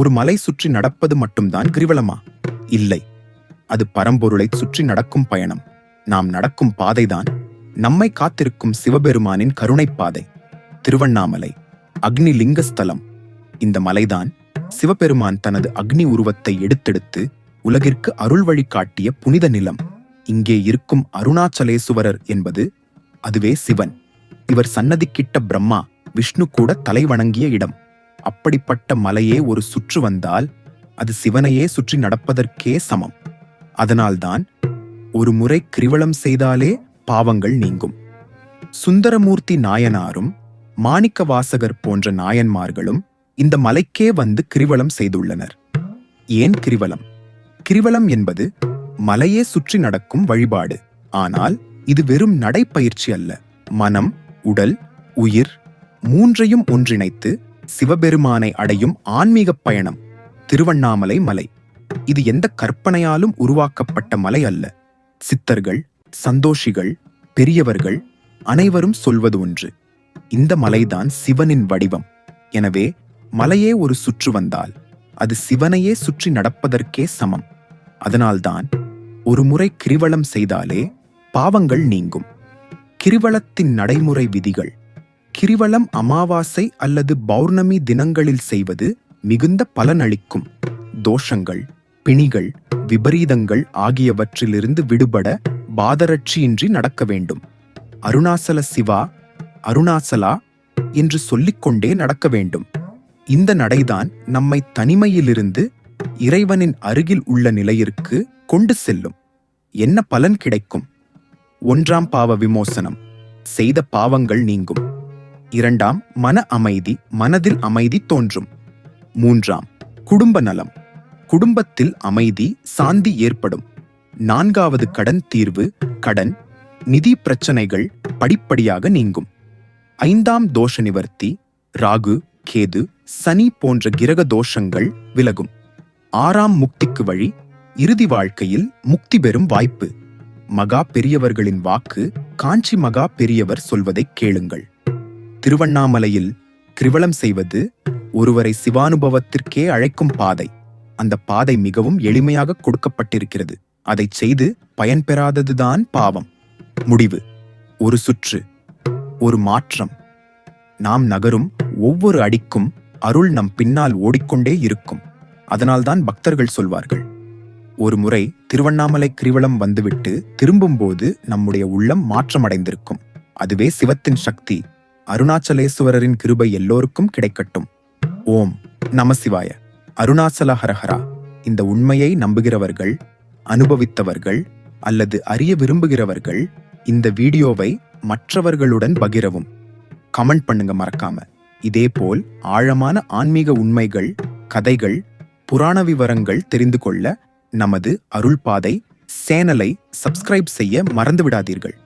ஒரு மலை சுற்றி நடப்பது மட்டும்தான் கிரிவலமா? இல்லை. அது பரம்பொருளை சுற்றி நடக்கும் பயணம். நாம் நடக்கும் பாதைதான் நம்மை காத்திருக்கும் சிவபெருமானின் கருணைப்பாதை திருவண்ணாமலை அக்னி லிங்கஸ்தலம் இந்த மலைதான் சிவபெருமான் தனது அக்னி உருவத்தை எடுத்தெடுத்து உலகிற்கு அருள் வழி காட்டிய புனித நிலம். இங்கே இருக்கும் அருணாச்சலேசுவரர் என்பது அதுவே சிவன். இவர் சன்னதிக்கிட்ட பிரம்மா விஷ்ணு கூட தலை வணங்கிய இடம். அப்படிப்பட்ட மலையே ஒரு சுற்று வந்தால் அது சிவனையே சுற்றி நடப்பதற்கே சமம். அதனால்தான் ஒரு முறை கிரிவலம் செய்தாலே பாவங்கள் நீங்கும். சுந்தரமூர்த்தி நாயனாரும் மாணிக்க வாசகர் போன்ற நாயன்மார்களும் இந்த மலைக்கே வந்து கிரிவலம் செய்துள்ளனர். ஏன் கிரிவலம்? கிரிவலம் என்பது மலையே சுற்றி நடக்கும் வழிபாடு. ஆனால் இது வெறும் நடைப்பயிற்சி அல்ல. மனம் உடல் உயிர் மூன்றையும் ஒன்றிணைத்து சிவபெருமானை அடையும் ஆன்மீகப் பயணம் திருவண்ணாமலை மலை. இது எந்த கற்பனையாலும் உருவாக்கப்பட்ட மலை அல்ல. சித்தர்கள் சந்தோஷிகள் பெரியவர்கள் அனைவரும் சொல்வது ஒன்று. இந்த மலைதான் சிவனின் வடிவம். எனவே மலையே ஒரு சுற்று வந்தால் அது சிவனையே சுற்றி நடப்பதற்கே சமம். அதனால்தான் ஒரு முறை கிரிவலம் செய்தாலே பாவங்கள் நீங்கும். கிரிவலத்தின் நடைமுறை விதிகள் கிரிவலம் அமாவாசை அல்லது பௌர்ணமி தினங்களில் செய்வது மிகுந்த பலனளிக்கும். தோஷங்கள் பிணிகள் விபரீதங்கள் ஆகியவற்றிலிருந்து விடுபட பாதரட்சியின்றி நடக்க வேண்டும். அருணாசல சிவா அருணாசலா என்று சொல்லிக்கொண்டே நடக்க வேண்டும். இந்த நடைதான் நம்மை தனிமையிலிருந்து இறைவனின் அருகில் உள்ள நிலையிற்கு கொண்டு செல்லும். என்ன பலன் கிடைக்கும்? ஒன்றாம் பாவ விமோசனம். செய்த பாவங்கள் நீங்கும். இரண்டாம் மன அமைதி மனதில் அமைதி தோன்றும். மூன்றாம் குடும்ப நலம். குடும்பத்தில் அமைதி சாந்தி ஏற்படும். நான்காவது கடன் தீர்வு கடன் நிதி பிரச்சனைகள் படிப்படியாக நீங்கும். ஐந்தாம் தோஷ நிவர்த்தி ராகு கேது சனி போன்ற கிரக தோஷங்கள் விலகும். ஆறாம் முக்திக்கு வழி இறுதி வாழ்க்கையில் முக்தி பெறும் வாய்ப்பு. மகா பெரியவர்களின் வாக்கு காஞ்சி மகா பெரியவர் சொல்வதை கேளுங்கள். திருவண்ணாமலையில் கிரிவலம் செய்வது ஒருவரை சிவானுபவத்திற்கே அழைக்கும் பாதை. அந்த பாதை மிகவும் எளிமையாக கொடுக்கப்பட்டிருக்கிறது. அதை செய்து பயன் பெறாததுதான் பாவம். முடிவு. ஒரு சுற்று. ஒரு மாற்றம். நாம் நகரும் ஒவ்வொரு அடிக்கும் அருள் நம் பின்னால் ஓடிக்கொண்டே இருக்கும். அதனால்தான் பக்தர்கள் சொல்வார்கள். ஒரு முறை திருவண்ணாமலை கிரிவலம் வந்துவிட்டு திரும்பும்போது நம்முடைய உள்ளம் மாற்றமடைந்திருக்கும். அதுவே சிவத்தின் சக்தி. அருணாச்சலேஸ்வரரின் கிருபை எல்லோருக்கும் கிடைக்கட்டும். ஓம் நமசிவாய. அருணாச்சல ஹரஹரா. இந்த உண்மையை நம்புகிறவர்கள் அனுபவித்தவர்கள் அல்லது அறிய விரும்புகிறவர்கள் இந்த வீடியோவை மற்றவர்களுடன் பகிரவும். கமெண்ட் பண்ணுங்க மறக்காம. இதேபோல் ஆழமான ஆன்மீக உண்மைகள் கதைகள் புராண விவரங்கள் தெரிந்து கொள்ள நமது அருள்பாதை சேனலை சப்ஸ்கிரைப் செய்ய மறந்து விடாதீர்கள்